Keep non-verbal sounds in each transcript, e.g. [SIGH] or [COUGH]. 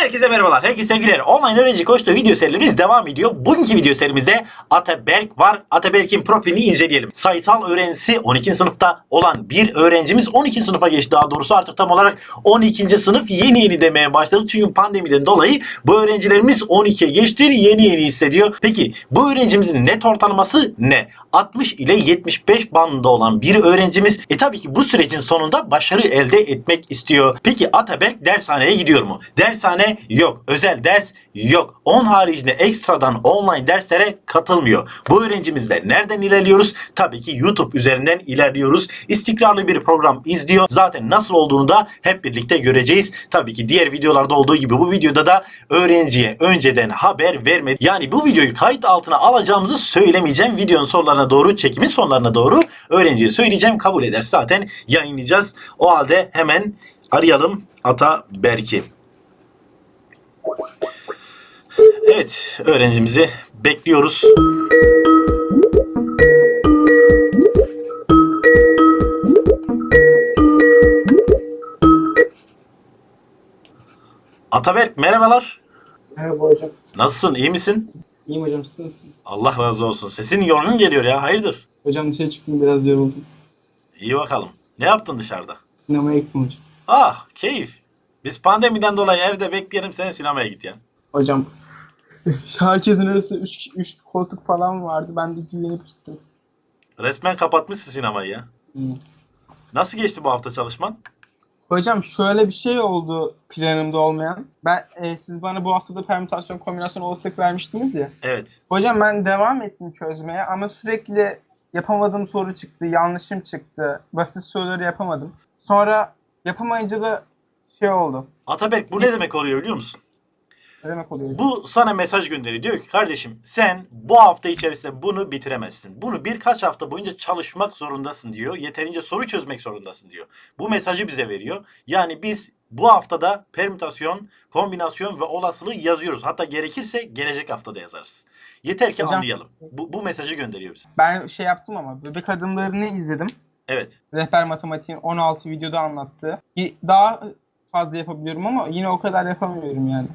Herkese merhabalar, herkese sevgiler. Online öğrenci koştuğu video serilerimiz devam ediyor. Bugünkü video serimizde Ataberk var. Ataberk'in profilini inceleyelim. Sayısal öğrencisi 12. sınıfta olan bir öğrencimiz 12. sınıfa geçti. Daha doğrusu artık tam olarak 12. sınıf yeni yeni demeye başladık. Çünkü pandemiden dolayı bu öğrencilerimiz 12'ye geçti. Yeni yeni hissediyor. Peki bu öğrencimizin net ortalaması ne? 60 ile 75 bandında olan bir öğrencimiz e tabii ki bu sürecin sonunda başarı elde etmek istiyor. Peki Ataberk dershaneye gidiyor mu? Dershane yok. Özel ders yok. Onun haricinde ekstradan online derslere katılmıyor. Bu öğrencimizle nereden ilerliyoruz? Tabii ki YouTube üzerinden ilerliyoruz. İstikrarlı bir program izliyor. Zaten nasıl olduğunu da hep birlikte göreceğiz. Tabii ki diğer videolarda olduğu gibi bu videoda da öğrenciye önceden haber vermedi. Yani bu videoyu kayıt altına alacağımızı söylemeyeceğim. Videonun sonlarına doğru, çekimin sonlarına doğru öğrenciye söyleyeceğim. Kabul eder zaten yayınlayacağız. O halde hemen arayalım Ata Berk'i. Evet, öğrencimizi bekliyoruz. Ataberk merhabalar. Merhaba hocam. Nasılsın? iyi misin? İyiyim hocam siz nasılsınız? Allah razı olsun. Sesin yorgun geliyor ya. Hayırdır? Hocam dışarı çıktım biraz yoruldum. İyi bakalım. Ne yaptın dışarıda? Sinemaya gittim hocam. Ah, keyif. Biz pandemiden dolayı evde bekleyelim sen sinemaya git ya. Hocam herkesin arasında 3 üç koltuk falan vardı. Ben de güvenip gittim. Resmen kapatmışsın sinemayı ya. İyi. Nasıl geçti bu hafta çalışman? Hocam şöyle bir şey oldu planımda olmayan. Ben e, siz bana bu haftada permütasyon kombinasyon olasılık vermiştiniz ya. Evet. Hocam ben devam ettim çözmeye ama sürekli yapamadığım soru çıktı, yanlışım çıktı. Basit soruları yapamadım. Sonra yapamayınca da şey oldu. Ataberk bu ne demek oluyor biliyor musun? Ne demek oluyor? Bu sana mesaj gönderiyor. Diyor ki kardeşim sen bu hafta içerisinde bunu bitiremezsin. Bunu birkaç hafta boyunca çalışmak zorundasın diyor. Yeterince soru çözmek zorundasın diyor. Bu mesajı bize veriyor. Yani biz bu haftada permütasyon, kombinasyon ve olasılığı yazıyoruz. Hatta gerekirse gelecek haftada yazarız. Yeter ki Hocam- anlayalım. Bu, bu mesajı gönderiyor bize. Ben şey yaptım ama bebek adımlarını izledim. Evet. Rehber matematiğin 16 videoda anlattığı. Bir daha fazla yapabiliyorum ama yine o kadar yapamıyorum yani.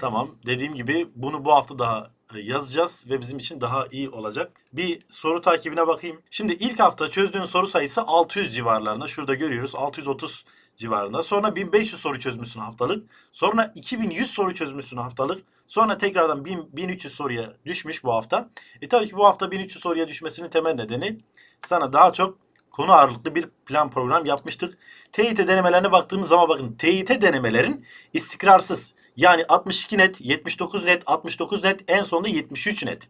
Tamam. Dediğim gibi bunu bu hafta daha e, yazacağız ve bizim için daha iyi olacak. Bir soru takibine bakayım. Şimdi ilk hafta çözdüğün soru sayısı 600 civarlarında. Şurada görüyoruz 630 civarında. Sonra 1500 soru çözmüşsün haftalık. Sonra 2100 soru çözmüşsün haftalık. Sonra tekrardan 1000, 1300 soruya düşmüş bu hafta. E tabii ki bu hafta 1300 soruya düşmesinin temel nedeni sana daha çok konu ağırlıklı bir plan program yapmıştık. TYT denemelerine baktığımız zaman bakın TYT denemelerin istikrarsız. Yani 62 net, 79 net, 69 net, en sonunda 73 net.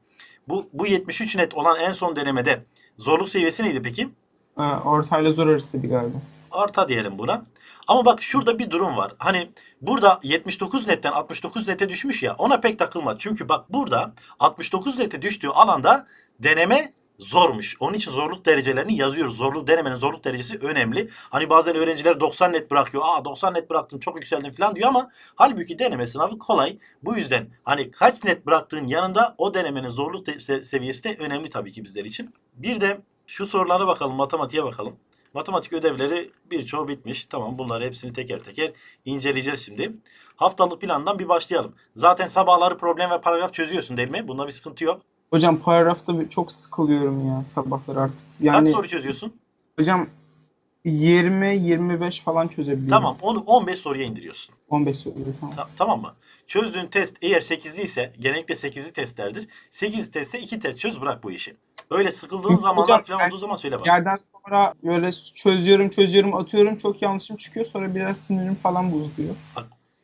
Bu, bu 73 net olan en son denemede zorluk seviyesi neydi peki? Ha, ortayla zor arasıydı galiba. Arta diyelim buna. Ama bak şurada bir durum var. Hani burada 79 netten 69 nete düşmüş ya ona pek takılma. Çünkü bak burada 69 nete düştüğü alanda deneme zormuş. Onun için zorluk derecelerini yazıyoruz. Zorluk denemenin zorluk derecesi önemli. Hani bazen öğrenciler 90 net bırakıyor. Aa 90 net bıraktım çok yükseldim falan diyor ama halbuki deneme sınavı kolay. Bu yüzden hani kaç net bıraktığın yanında o denemenin zorluk de- se- seviyesi de önemli tabii ki bizler için. Bir de şu sorulara bakalım, matematiğe bakalım. Matematik ödevleri birçoğu bitmiş. Tamam bunları hepsini teker teker inceleyeceğiz şimdi. Haftalık plandan bir başlayalım. Zaten sabahları problem ve paragraf çözüyorsun değil mi? Bunda bir sıkıntı yok. Hocam paragrafta bir- çok sıkılıyorum ya sabahlar artık. Yani Kaç soru çözüyorsun? hocam 20-25 falan çözebiliyorum. Tamam onu 15 soruya indiriyorsun. 15 soru tamam. Ta- tamam mı? Çözdüğün test eğer 8'li ise genellikle 8'li testlerdir. 8 testte 2 test çöz bırak bu işi. Öyle sıkıldığın Çünkü zamanlar hocam falan ben- olduğu zaman söyle bana. Yerden sonra böyle çözüyorum çözüyorum atıyorum çok yanlışım çıkıyor sonra biraz sinirim falan bozuluyor.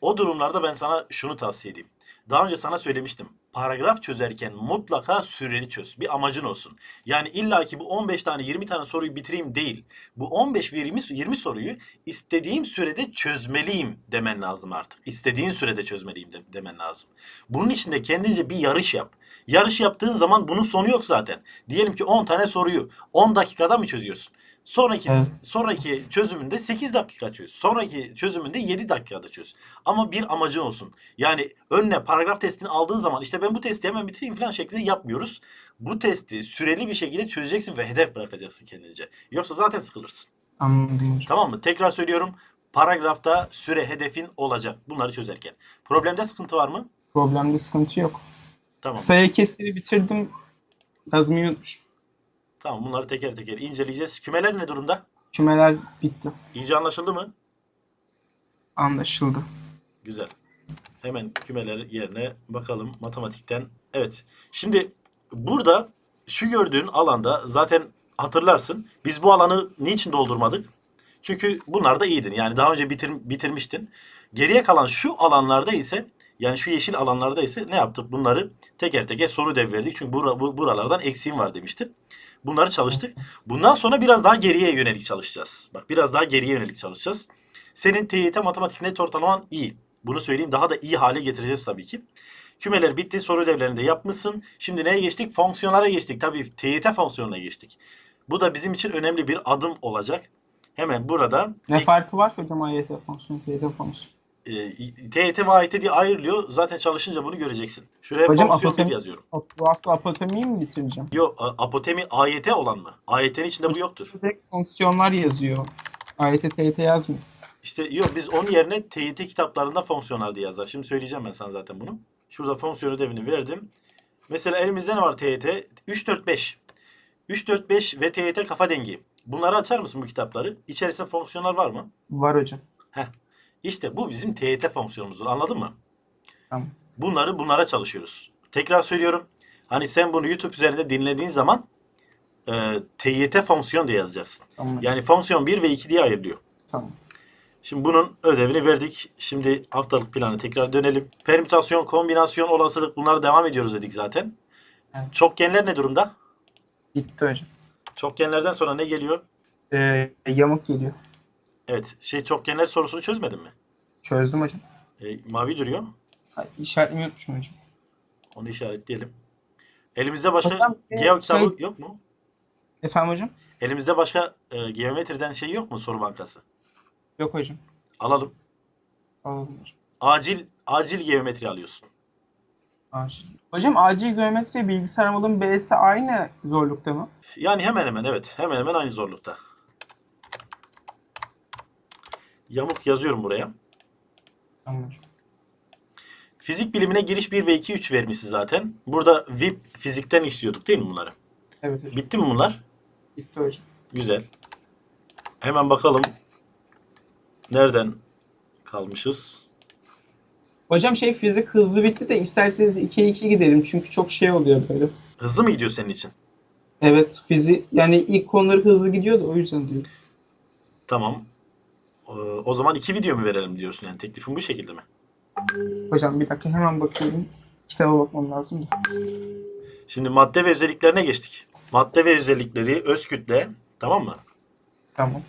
O durumlarda ben sana şunu tavsiye edeyim. Daha önce sana söylemiştim. Paragraf çözerken mutlaka süreli çöz. Bir amacın olsun. Yani illa ki bu 15 tane 20 tane soruyu bitireyim değil. Bu 15 ve 20, 20 soruyu istediğim sürede çözmeliyim demen lazım artık. İstediğin sürede çözmeliyim de- demen lazım. Bunun için de kendince bir yarış yap. Yarış yaptığın zaman bunun sonu yok zaten. Diyelim ki 10 tane soruyu 10 dakikada mı çözüyorsun? Sonraki Evet. sonraki çözümünde 8 dakika çöz. Sonraki çözümünde 7 dakikada çöz. Ama bir amacın olsun. Yani önüne paragraf testini aldığın zaman işte ben bu testi hemen bitireyim falan şeklinde yapmıyoruz. Bu testi süreli bir şekilde çözeceksin ve hedef bırakacaksın kendince. Yoksa zaten sıkılırsın. Anladım. Tamam mı? Tekrar söylüyorum. paragrafta süre hedefin olacak bunları çözerken. Problemde sıkıntı var mı? Problemde sıkıntı yok. Tamam. Sayı kesiri bitirdim. Yazmayı unutmuşum. Tamam bunları teker teker inceleyeceğiz. Kümeler ne durumda? Kümeler bitti. İyice anlaşıldı mı? Anlaşıldı. Güzel. Hemen kümeler yerine bakalım matematikten. Evet. Şimdi burada şu gördüğün alanda zaten hatırlarsın. Biz bu alanı niçin doldurmadık? Çünkü bunlar da iyiydin. Yani daha önce bitir, bitirmiştin. Geriye kalan şu alanlarda ise yani şu yeşil alanlarda ise ne yaptık? Bunları teker teker soru dev verdik. Çünkü bura, bu, buralardan eksiğim var demiştim. Bunları çalıştık. Bundan sonra biraz daha geriye yönelik çalışacağız. Bak biraz daha geriye yönelik çalışacağız. Senin TYT matematik net ortalaman iyi. Bunu söyleyeyim daha da iyi hale getireceğiz tabii ki. Kümeler bitti. Soru ödevlerini de yapmışsın. Şimdi neye geçtik? Fonksiyonlara geçtik. Tabii TYT fonksiyonuna geçtik. Bu da bizim için önemli bir adım olacak. Hemen burada Ne farkı var ki hocam AYT fonksiyonu, TYT fonksiyonu? E, TYT ve AYT diye ayrılıyor. Zaten çalışınca bunu göreceksin. Şuraya Hocam, fonksiyon apotem- bir yazıyorum. Bu hafta apotemiyi mi bitireceğim? Yok apotemi AYT olan mı? AYT'nin içinde bu yoktur. Direkt fonksiyonlar yazıyor. AYT, TYT yazmıyor. İşte yok biz onun yerine TYT kitaplarında fonksiyonlar diye yazar. Şimdi söyleyeceğim ben sana zaten bunu. Şurada fonksiyon ödevini verdim. Mesela elimizde ne var TYT? 3 4 5. 3 4 5 ve TYT kafa dengi. Bunları açar mısın bu kitapları? İçerisinde fonksiyonlar var mı? Var hocam. İşte bu bizim TYT fonksiyonumuzdur. Anladın mı? Tamam. Bunları bunlara çalışıyoruz. Tekrar söylüyorum. Hani sen bunu YouTube üzerinde dinlediğin zaman e, TYT fonksiyon diye yazacaksın. Tamam. Yani fonksiyon 1 ve 2 diye ayrılıyor. Tamam. Şimdi bunun ödevini verdik. Şimdi haftalık plana tekrar dönelim. Permütasyon, kombinasyon, olasılık bunlara devam ediyoruz dedik zaten. Evet. Çokgenler ne durumda? Bitti hocam. Çokgenlerden sonra ne geliyor? Ee, yamuk geliyor. Evet, şey çokgenler sorusunu çözmedin mi? Çözdüm hocam. E, mavi duruyor. Ha, unutmuşum hocam. Onu işaretleyelim. Elimizde başka Hocam, e, geo kitabı şey- yok mu? Efendim hocam? Elimizde başka e, geometriden şey yok mu soru bankası? Yok hocam. Alalım. Alalım hocam. Acil acil geometri alıyorsun. Acil. Hocam acil geometri bilgisayar malın B'si aynı zorlukta mı? Yani hemen hemen evet. Hemen hemen aynı zorlukta. Yamuk yazıyorum buraya. Tamam. Fizik bilimine giriş 1 ve 2 3 vermişsin zaten. Burada VIP fizikten istiyorduk değil mi bunları? Evet hocam. Bitti mi bunlar? Bitti hocam. Güzel. Hemen bakalım. Nereden kalmışız? Hocam şey fizik hızlı bitti de isterseniz 2'ye 2 gidelim çünkü çok şey oluyor böyle. Hızlı mı gidiyor senin için? Evet fizik yani ilk konuları hızlı gidiyordu o yüzden diyorum. Tamam. Ee, O zaman iki video mu verelim diyorsun yani teklifin bu şekilde mi? Hocam bir dakika hemen bakıyorum. Kitaba bakmam lazım da. Şimdi madde ve özelliklerine geçtik. Madde ve özellikleri öz kütle tamam mı? Tamam.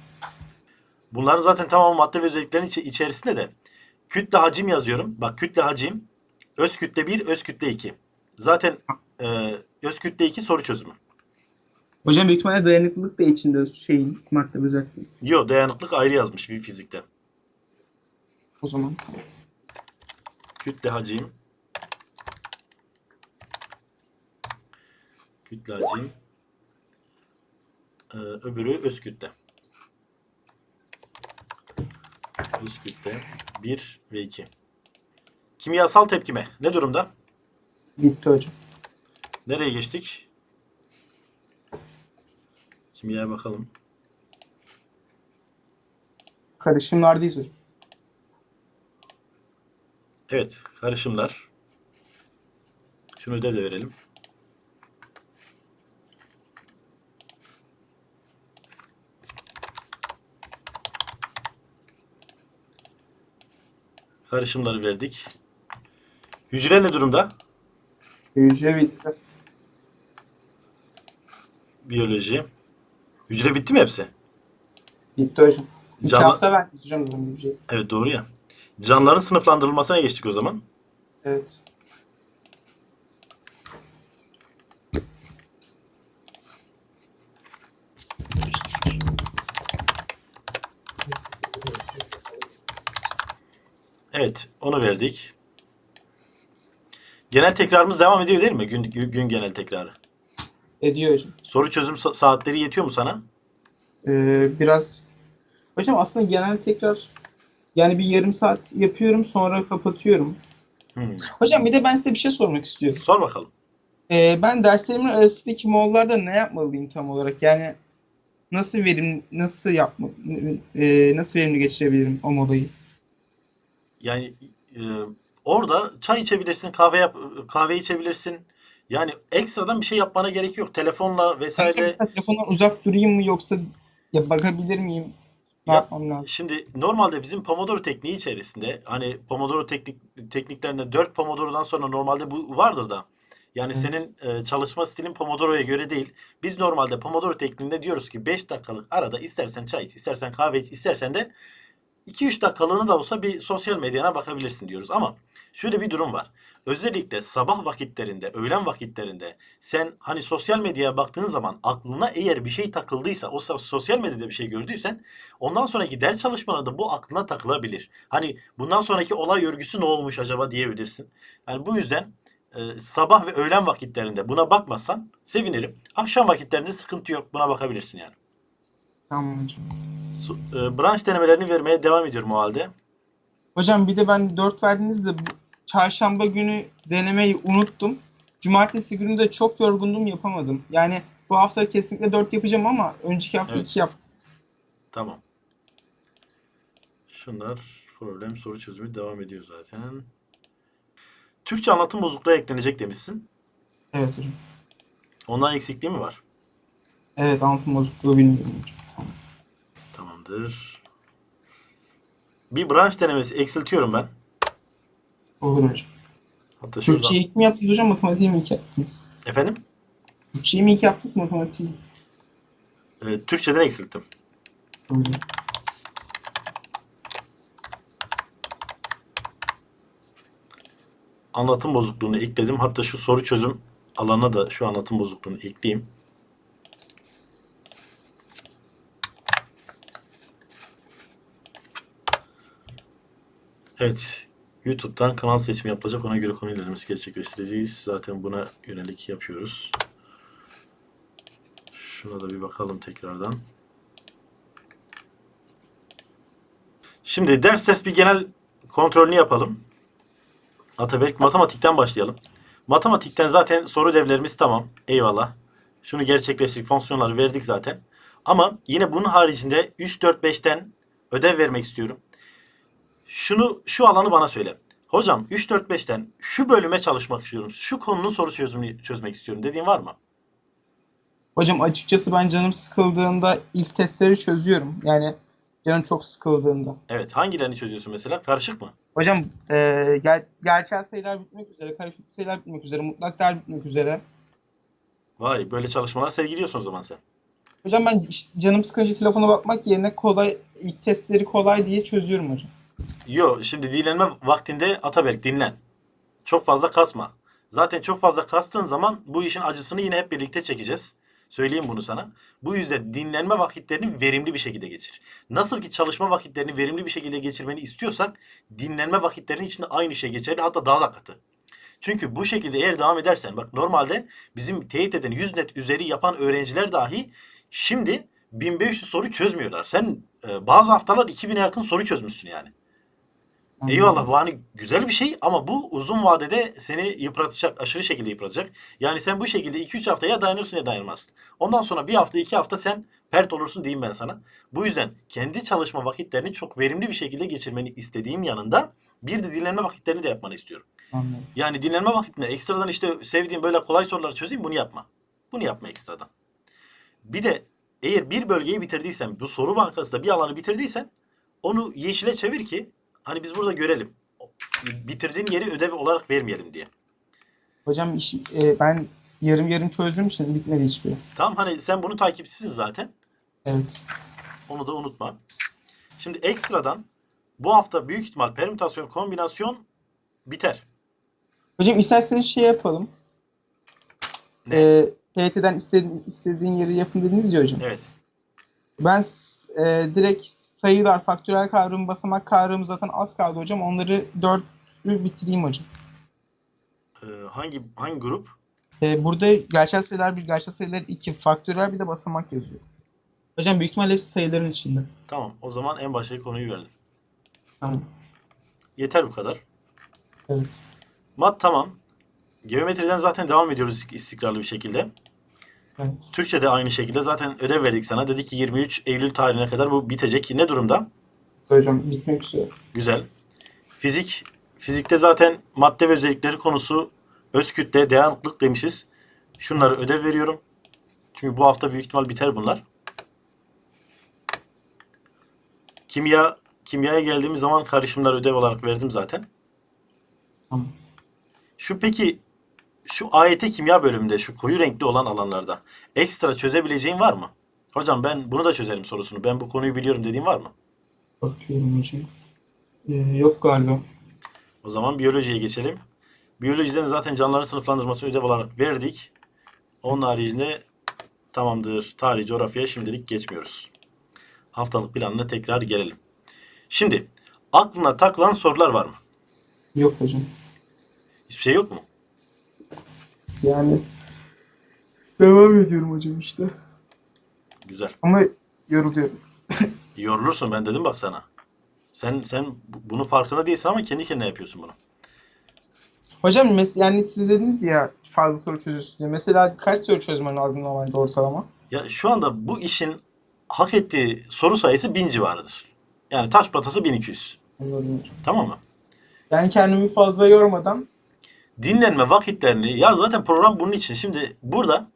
Bunların zaten tamamı madde ve özelliklerin içi- içerisinde de kütle hacim yazıyorum. Bak kütle hacim öz kütle 1, öz kütle 2. Zaten e, öz kütle 2 soru çözümü. Hocam büyük ihtimalle dayanıklılık da içinde şeyin madde özelliği. Yo dayanıklık ayrı yazmış bir fizikte. O zaman. Kütle hacim kütle hacim e, öbürü öz kütle. Öz kütle 1 ve 2. Kimyasal tepkime ne durumda? Bitti hocam. Nereye geçtik? Kimyaya bakalım. Karışımlardayız hocam. Evet, karışımlar. Şunu ödev de verelim. Karışımları verdik. Hücre ne durumda? Hücre bitti. Biyoloji. Hücre bitti mi hepsi? Bitti hocam. İki Canlı- hafta verdik hocam bu. Evet doğru ya. Canlıların sınıflandırılmasına geçtik o zaman. Evet. Evet, onu verdik. Genel tekrarımız devam ediyor değil mi? Gün, gün, gün genel tekrarı. Ediyor hocam. Soru çözüm sa- saatleri yetiyor mu sana? Ee, biraz hocam aslında genel tekrar Yani bir yarım saat yapıyorum sonra kapatıyorum. Hmm. Hocam bir de ben size bir şey sormak istiyorum. Sor bakalım. Ee, ben derslerimin arasındaki mollarda ne yapmalıyım tam olarak? Yani nasıl verim nasıl yapma e, nasıl verimli geçirebilirim o molayı? Yani e, orada çay içebilirsin, kahve yap, kahve içebilirsin. Yani ekstradan bir şey yapmana gerek yok. Telefonla vesaire. telefondan uzak durayım mı yoksa ya bakabilir miyim? Ne Ya- yapmam lazım? Şimdi normalde bizim Pomodoro tekniği içerisinde hani Pomodoro teknik tekniklerinde 4 Pomodoro'dan sonra normalde bu vardır da. Yani Evet. senin e, çalışma stilin Pomodoro'ya göre değil. Biz normalde Pomodoro tekniğinde diyoruz ki 5 dakikalık arada istersen çay iç, istersen kahve iç, istersen de 2-3 dakikalığını da olsa bir sosyal medyana bakabilirsin diyoruz. Ama şöyle bir durum var. Özellikle sabah vakitlerinde, öğlen vakitlerinde sen hani sosyal medyaya baktığın zaman aklına eğer bir şey takıldıysa, o so- sosyal medyada bir şey gördüysen ondan sonraki ders çalışmalarında bu aklına takılabilir. Hani bundan sonraki olay örgüsü ne olmuş acaba diyebilirsin. Yani bu yüzden e, sabah ve öğlen vakitlerinde buna bakmazsan sevinirim. Akşam vakitlerinde sıkıntı yok. Buna bakabilirsin yani. Tamam hocam. Su- e, branş denemelerini vermeye devam ediyorum o halde. Hocam bir de ben 4 verdiniz de çarşamba günü denemeyi unuttum. Cumartesi günü de çok yorgundum yapamadım. Yani bu hafta kesinlikle 4 yapacağım ama önceki hafta Evet. 2 yaptım. Tamam. Şunlar problem soru çözümü devam ediyor zaten. Türkçe anlatım bozukluğu eklenecek demişsin. Evet hocam. Ondan eksikliği mi var? Evet anlatım bozukluğu bilmiyorum hocam. Tamam. Tamamdır. Bir branş denemesi eksiltiyorum ben. Olur hocam. Hatta şuradan. Türkçeyi ilk mi yaptınız hocam matematiği mi ilk yaptınız? Efendim? Türkçeyi mi ilk yaptınız matematiği? mi? Ee, Türkçeden eksilttim. Hocam. Anlatım bozukluğunu ekledim. Hatta şu soru çözüm alanına da şu anlatım bozukluğunu ekleyeyim. Evet. YouTube'dan kanal seçimi yapılacak. Ona göre konu ilerlemesi gerçekleştireceğiz. Zaten buna yönelik yapıyoruz. Şuna da bir bakalım tekrardan. Şimdi ders ders bir genel kontrolünü yapalım. Ataberk matematikten başlayalım. Matematikten zaten soru devlerimiz tamam. Eyvallah. Şunu gerçekleştirdik. Fonksiyonları verdik zaten. Ama yine bunun haricinde 3, 4, 5'ten ödev vermek istiyorum. Şunu şu alanı bana söyle. Hocam 3, 4, 5'ten şu bölüme çalışmak istiyorum. Şu konunun soru çözümünü çözmek istiyorum dediğin var mı? Hocam açıkçası ben canım sıkıldığında ilk testleri çözüyorum. Yani canım çok sıkıldığında. Evet. Hangilerini çözüyorsun mesela? Karışık mı? Hocam e, gel, gerçel sayılar bitmek üzere, karışık sayılar bitmek üzere, mutlak değer bitmek üzere. Vay böyle çalışmalar sergiliyorsun o zaman sen. Hocam ben canım sıkınca telefona bakmak yerine kolay, ilk testleri kolay diye çözüyorum hocam. Yo şimdi dinlenme vaktinde Ataberk dinlen. Çok fazla kasma. Zaten çok fazla kastığın zaman bu işin acısını yine hep birlikte çekeceğiz. Söyleyeyim bunu sana. Bu yüzden dinlenme vakitlerini verimli bir şekilde geçir. Nasıl ki çalışma vakitlerini verimli bir şekilde geçirmeni istiyorsak dinlenme vakitlerinin içinde aynı şey geçerli hatta daha da katı. Çünkü bu şekilde eğer devam edersen bak normalde bizim teyit eden 100 net üzeri yapan öğrenciler dahi şimdi 1500 soru çözmüyorlar. Sen e, bazı haftalar 2000'e yakın soru çözmüşsün yani. Eyvallah bu hani güzel bir şey ama bu uzun vadede seni yıpratacak, aşırı şekilde yıpratacak. Yani sen bu şekilde 2-3 hafta ya dayanırsın ya dayanmazsın. Ondan sonra bir hafta 2 hafta sen pert olursun diyeyim ben sana. Bu yüzden kendi çalışma vakitlerini çok verimli bir şekilde geçirmeni istediğim yanında bir de dinlenme vakitlerini de yapmanı istiyorum. Anladım. Yani dinlenme vakitinde ekstradan işte sevdiğim böyle kolay soruları çözeyim bunu yapma. Bunu yapma ekstradan. Bir de eğer bir bölgeyi bitirdiysen bu soru bankasında bir alanı bitirdiysen onu yeşile çevir ki hani biz burada görelim. Bitirdiğin yeri ödev olarak vermeyelim diye. Hocam iş, e, ben yarım yarım çözdüğüm için bitmedi hiçbiri. Tamam hani sen bunu takipçisin zaten. Evet. Onu da unutma. Şimdi ekstradan bu hafta büyük ihtimal permütasyon, kombinasyon biter. Hocam isterseniz şey yapalım. Ne? E, TYT'den istediğin, istediğin yeri yapın dediniz ya hocam. Evet. Ben e, direkt sayılar, faktörel kavramı, basamak kavramı zaten az kaldı hocam. Onları dörtlü bitireyim hocam. Ee, hangi hangi grup? E, burada gerçel sayılar 1, gerçel sayılar 2, faktörel bir de basamak yazıyor. Hocam büyük ihtimalle hepsi sayıların içinde. Tamam. O zaman en baştaki konuyu verdim. Tamam. Yeter bu kadar. Evet. Mat tamam. Geometriden zaten devam ediyoruz istikrarlı bir şekilde. Evet. Türkçe de aynı şekilde zaten ödev verdik sana. Dedik ki 23 Eylül tarihine kadar bu bitecek. Ne durumda? Hocam bitmek üzere. Güzel. Fizik. Fizikte zaten madde ve özellikleri konusu öz kütle, dayanıklık demişiz. Şunları ödev veriyorum. Çünkü bu hafta büyük ihtimal biter bunlar. Kimya, kimyaya geldiğimiz zaman karışımlar ödev olarak verdim zaten. Tamam. Şu peki şu AYT kimya bölümünde şu koyu renkli olan alanlarda ekstra çözebileceğin var mı? Hocam ben bunu da çözerim sorusunu. Ben bu konuyu biliyorum dediğin var mı? Bakıyorum hocam. Ee, yok galiba. O zaman biyolojiye geçelim. Biyolojiden zaten canlıların sınıflandırması ödev olarak verdik. Onun haricinde tamamdır. Tarih, coğrafyaya şimdilik geçmiyoruz. Haftalık planına tekrar gelelim. Şimdi aklına takılan sorular var mı? Yok hocam. Hiçbir şey yok mu? Yani devam ediyorum hocam işte. Güzel. Ama yoruluyorum. [LAUGHS] Yorulursun ben dedim bak sana. Sen sen bu- bunun farkında değilsin ama kendi kendine yapıyorsun bunu. Hocam mes- yani siz dediniz ya fazla soru çözüyorsunuz diye. Mesela kaç soru çözmen lazım normalde ortalama? Ya şu anda bu işin hak ettiği soru sayısı 1000 civarıdır. Yani taş patası 1200. Anladım. Tamam mı? Yani kendimi fazla yormadan dinlenme vakitlerini ya zaten program bunun için. Şimdi burada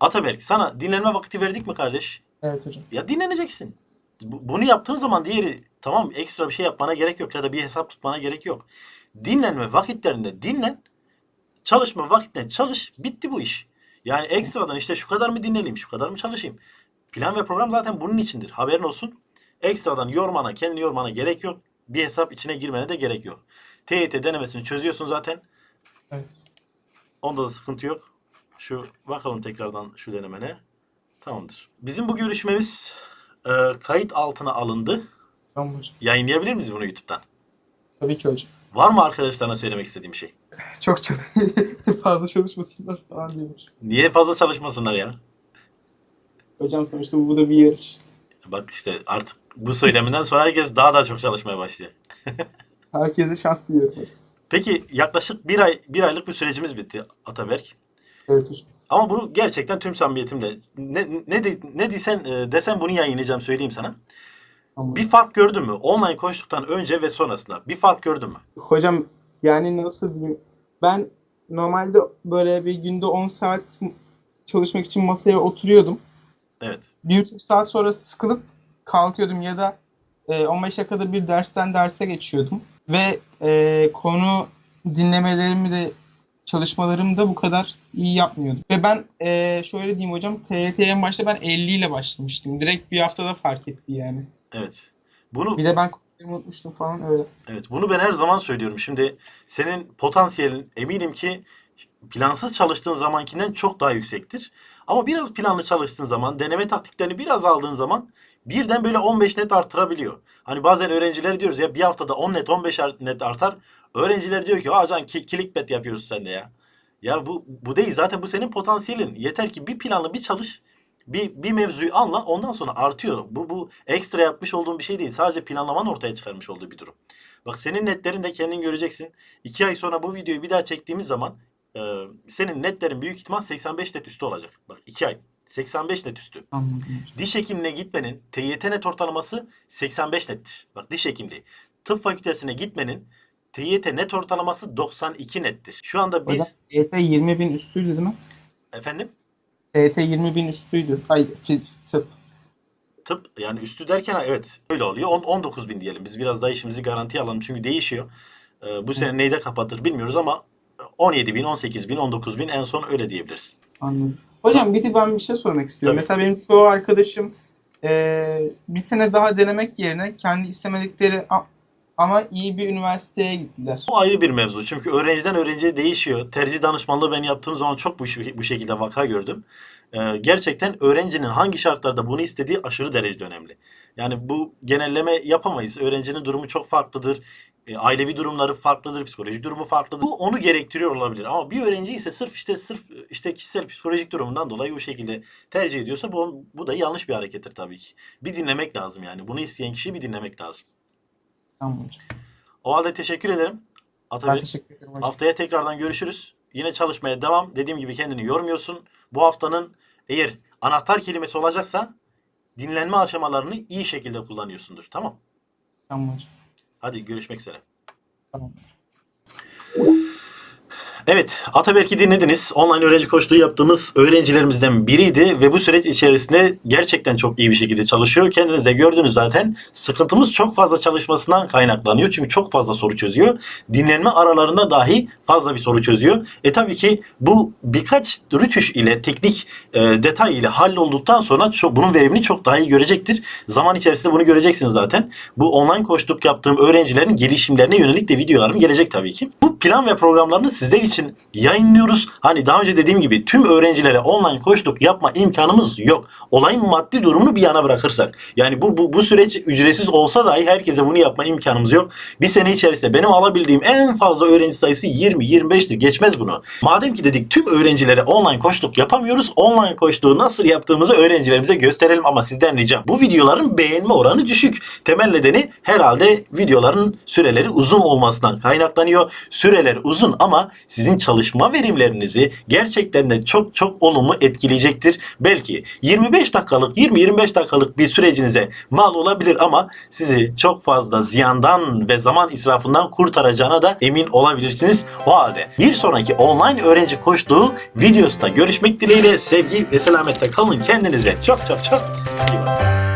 Ataberk sana dinlenme vakti verdik mi kardeş? evet hocam. Ya dinleneceksin. Bu- Bunu yaptığın zaman diğeri tamam ekstra bir şey yapmana gerek yok ya da bir hesap tutmana gerek yok. Dinlenme vakitlerinde dinlen. Çalışma vakitlerinde çalış. Bitti bu iş. Yani ekstradan işte şu kadar mı dinleneyim, şu kadar mı çalışayım? Plan ve program zaten bunun içindir. Haberin olsun. Ekstradan yormana, kendini yormana gerek yok. Bir hesap içine girmene de gerek yok. TYT denemesini çözüyorsun zaten. Evet. Onda da sıkıntı yok. Şu bakalım tekrardan şu denemene. Tamamdır. Bizim bu görüşmemiz e, kayıt altına alındı. Tamam hocam. Yayınlayabilir miyiz bunu YouTube'dan? Tabii ki hocam. Var mı arkadaşlarına söylemek istediğim bir şey? Çok çalış [LAUGHS] fazla çalışmasınlar falan diyormuş. Niye fazla çalışmasınlar ya? Hocam sonuçta bu da bir yarış. Bak işte artık bu söyleminden sonra herkes daha da çok çalışmaya başlayacak. [LAUGHS] Herkese şans diliyorum. Peki yaklaşık bir ay bir aylık bir sürecimiz bitti Ataberk. Evet. Ama bunu gerçekten tüm samimiyetimle ne ne de, ne desen e, desen bunu yayınlayacağım söyleyeyim sana. Tamam. Bir fark gördün mü? Online koştuktan önce ve sonrasında bir fark gördün mü? Hocam yani nasıl diyeyim? Ben normalde böyle bir günde 10 saat çalışmak için masaya oturuyordum. Evet. Bir buçuk saat sonra sıkılıp kalkıyordum ya da e, 15 dakikada bir dersten derse geçiyordum. Ve e, konu dinlemelerimi de çalışmalarımı da bu kadar iyi yapmıyordum. Ve ben e, şöyle diyeyim hocam TYT'ye en başta ben 50 ile başlamıştım. Direkt bir haftada fark etti yani. Evet. Bunu Bir de ben unutmuştum falan öyle. Evet, bunu ben her zaman söylüyorum. Şimdi senin potansiyelin eminim ki plansız çalıştığın zamankinden çok daha yüksektir. Ama biraz planlı çalıştığın zaman, deneme taktiklerini biraz aldığın zaman birden böyle 15 net artırabiliyor. Hani bazen öğrenciler diyoruz ya bir haftada 10 net 15 art- net artar. Öğrenciler diyor ki "Aa can clickbait yapıyorsun sen de ya." Ya bu bu değil zaten bu senin potansiyelin. Yeter ki bir planlı bir çalış. Bir, bir mevzuyu anla ondan sonra artıyor. Bu, bu ekstra yapmış olduğun bir şey değil. Sadece planlaman ortaya çıkarmış olduğu bir durum. Bak senin netlerin de kendin göreceksin. İki ay sonra bu videoyu bir daha çektiğimiz zaman e, senin netlerin büyük ihtimal 85 net üstü olacak. Bak iki ay. 85 net üstü. Anladım. Diş hekimliğine gitmenin TYT net ortalaması 85 nettir. Bak diş hekimliği. Tıp fakültesine gitmenin TYT net ortalaması 92 nettir. Şu anda biz TYT 20 bin üstüydü değil mi? efendim TYT 20 bin üstüydü. Ay fi- tıp. tıp yani üstü derken evet öyle oluyor. 10, 19 bin diyelim. Biz biraz daha işimizi garantiye alalım çünkü değişiyor. Ee, bu sene neyde kapatır bilmiyoruz ama 17 bin, 18 bin, 19 bin en son öyle diyebiliriz. Anladım. Hocam bir de ben bir şey sormak istiyorum. Tabii. Mesela benim çoğu arkadaşım eee, bir sene daha denemek yerine kendi istemedikleri ama iyi bir üniversiteye gittiler. Bu ayrı bir mevzu. Çünkü öğrenciden öğrenciye değişiyor. Tercih danışmanlığı ben yaptığım zaman çok bu, bu şekilde vaka gördüm. Ee, gerçekten öğrencinin hangi şartlarda bunu istediği aşırı derecede önemli. Yani bu genelleme yapamayız. Öğrencinin durumu çok farklıdır. E, ailevi durumları farklıdır, psikolojik durumu farklıdır. Bu onu gerektiriyor olabilir. Ama bir öğrenci ise sırf işte sırf işte kişisel psikolojik durumundan dolayı o şekilde tercih ediyorsa bu bu da yanlış bir harekettir tabii ki. Bir dinlemek lazım yani. Bunu isteyen kişiyi bir dinlemek lazım. Tamam hocam. O halde teşekkür ederim. Ben Atabey. teşekkür ederim hocam. Haftaya tekrardan görüşürüz. Yine çalışmaya devam. Dediğim gibi kendini yormuyorsun. Bu haftanın eğer anahtar kelimesi olacaksa dinlenme aşamalarını iyi şekilde kullanıyorsundur. Tamam. Tamam hocam. Hadi görüşmek üzere. Tamam. Evet, Ataberk'i dinlediniz. Online öğrenci koçluğu yaptığımız öğrencilerimizden biriydi ve bu süreç içerisinde gerçekten çok iyi bir şekilde çalışıyor. Kendiniz de gördünüz zaten. Sıkıntımız çok fazla çalışmasından kaynaklanıyor. Çünkü çok fazla soru çözüyor. Dinlenme aralarında dahi fazla bir soru çözüyor. E tabii ki bu birkaç rütüş ile, teknik e, detay ile hallolduktan sonra çok, bunun verimini çok daha iyi görecektir. Zaman içerisinde bunu göreceksiniz zaten. Bu online koçluk yaptığım öğrencilerin gelişimlerine yönelik de videolarım gelecek tabii ki. Bu plan ve programlarını sizler için yayınlıyoruz. Hani daha önce dediğim gibi tüm öğrencilere online koçluk yapma imkanımız yok. Olayın maddi durumunu bir yana bırakırsak. Yani bu, bu, bu süreç ücretsiz olsa dahi herkese bunu yapma imkanımız yok. Bir sene içerisinde benim alabildiğim en fazla öğrenci sayısı 20-25'tir. Geçmez bunu. Madem ki dedik tüm öğrencilere online koçluk yapamıyoruz. Online koçluğu nasıl yaptığımızı öğrencilerimize gösterelim ama sizden ricam. Bu videoların beğenme oranı düşük. Temel nedeni herhalde videoların süreleri uzun olmasından kaynaklanıyor. Süreler uzun ama sizin çalışma verimlerinizi gerçekten de çok çok olumlu etkileyecektir. Belki 25 dakikalık 20-25 dakikalık bir sürecinize mal olabilir ama sizi çok fazla ziyandan ve zaman israfından kurtaracağına da emin olabilirsiniz. O halde bir sonraki online öğrenci koştuğu videosunda görüşmek dileğiyle sevgi ve selametle kalın kendinize çok çok çok iyi bakın.